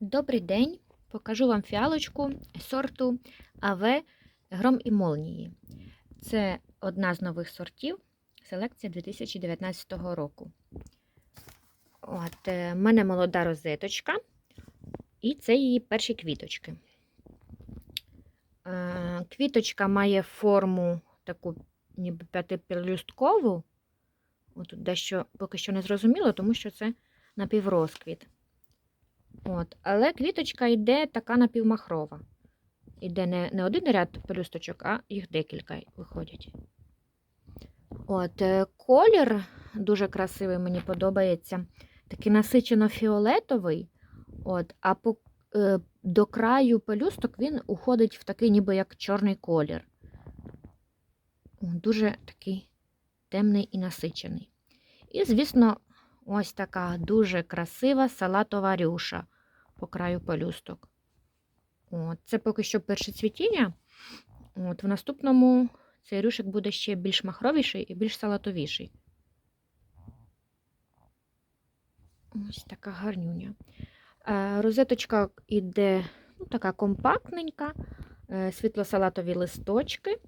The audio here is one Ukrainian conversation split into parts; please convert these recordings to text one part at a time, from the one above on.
Добрий день! Покажу вам фіалочку сорту АВ Гром і Молнії. Це одна з нових сортів, селекція 2019 року. От, е, в мене молода розеточка, і це її перші квіточки. Е, Квіточка має форму таку ніби п'ятипелюсткову. Отут дещо поки що не зрозуміло, тому що це напіврозквіт. От, але квіточка йде така напівмахрова. Іде не, не один ряд пелюсточок, а їх декілька виходять. От, е, колір дуже красивий, мені подобається. Такий насичено-фіолетовий. От, а по, е, до краю пелюсток він уходить в такий, ніби як чорний колір. Дуже такий темний і насичений. І, звісно, ось така дуже красива салатова рюша по краю пелюсток. От, це поки що перше цвітіння. От, в наступному цей рюшик буде ще більш махровіший і більш салатовіший. Ось така гарнюня. Е, розеточка іде ну, така компактненька, е, світло-салатові листочки,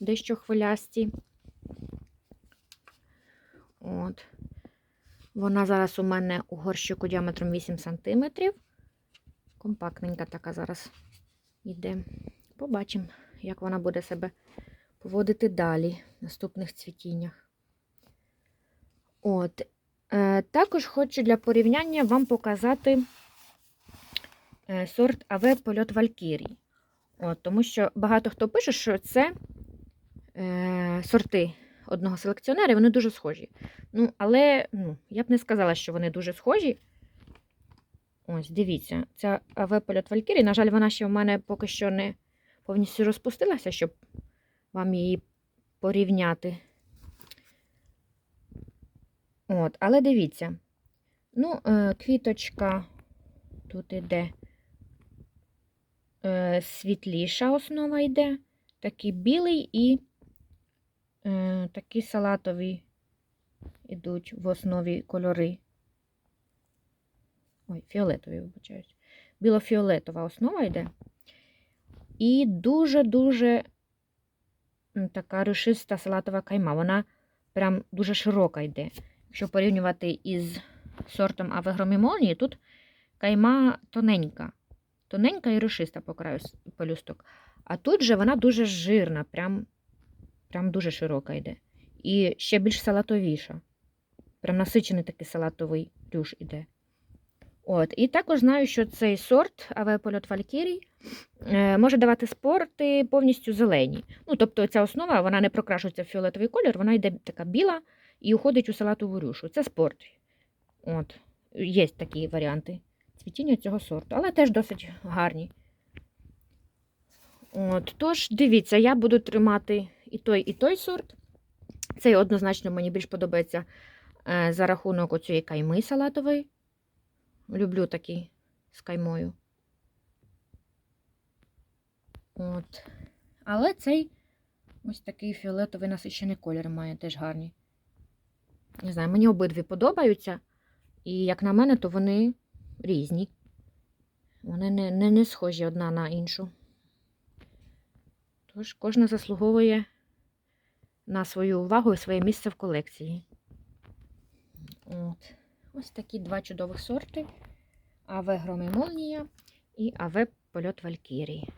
дещо хвилясті. От. Вона зараз у мене у горщику діаметром 8 см. Компактненька така зараз йде. Побачимо, як вона буде себе поводити далі в наступних цвітіннях. От. Е, також хочу для порівняння вам показати е, сорт АВ Польот Валькірій. От, тому що багато хто пише, що це е, сорти одного селекціонера, і вони дуже схожі. Ну, але ну, я б не сказала, що вони дуже схожі. Ось, дивіться, ця АВ Польот Валькірій, на жаль, вона ще в мене поки що не повністю розпустилася, щоб вам її порівняти. От, але дивіться. Ну, е, квіточка тут іде е, світліша основа йде, такий білий і е, такі салатові йдуть в основі кольори. Ой, фіолетові, вибачаюсь. Біло-фіолетова основа йде. І дуже-дуже така рушиста салатова кайма. Вона прям дуже широка йде. Якщо порівнювати із сортом Авегромімонії, тут кайма тоненька. Тоненька і рушиста по краю пелюсток. А тут же вона дуже жирна, прям, прям дуже широка йде. І ще більш салатовіша. Прям насичений такий салатовий рюш іде. От, І також знаю, що цей сорт Авеполіот Валькірій е, може давати спорти повністю зелені. Ну, Тобто ця основа вона не прокрашується в фіолетовий колір, вона йде така біла і уходить у салатову рюшу. Це спорт. От, Є такі варіанти цвітіння цього сорту, але теж досить гарні. От, Тож, дивіться, я буду тримати і той, і той сорт. Цей однозначно мені більш подобається е, за рахунок оцієї кайми салатової. Люблю такі з каймою. От. Але цей ось такий фіолетовий насичений колір має теж гарні. Не знаю, мені обидві подобаються. І, як на мене, то вони різні. Вони не, не, не схожі одна на іншу. Тож кожна заслуговує на свою увагу і своє місце в колекції. От. Ось такі два чудових сорти. АВ Громи Молнія і АВ Польот Валькірії.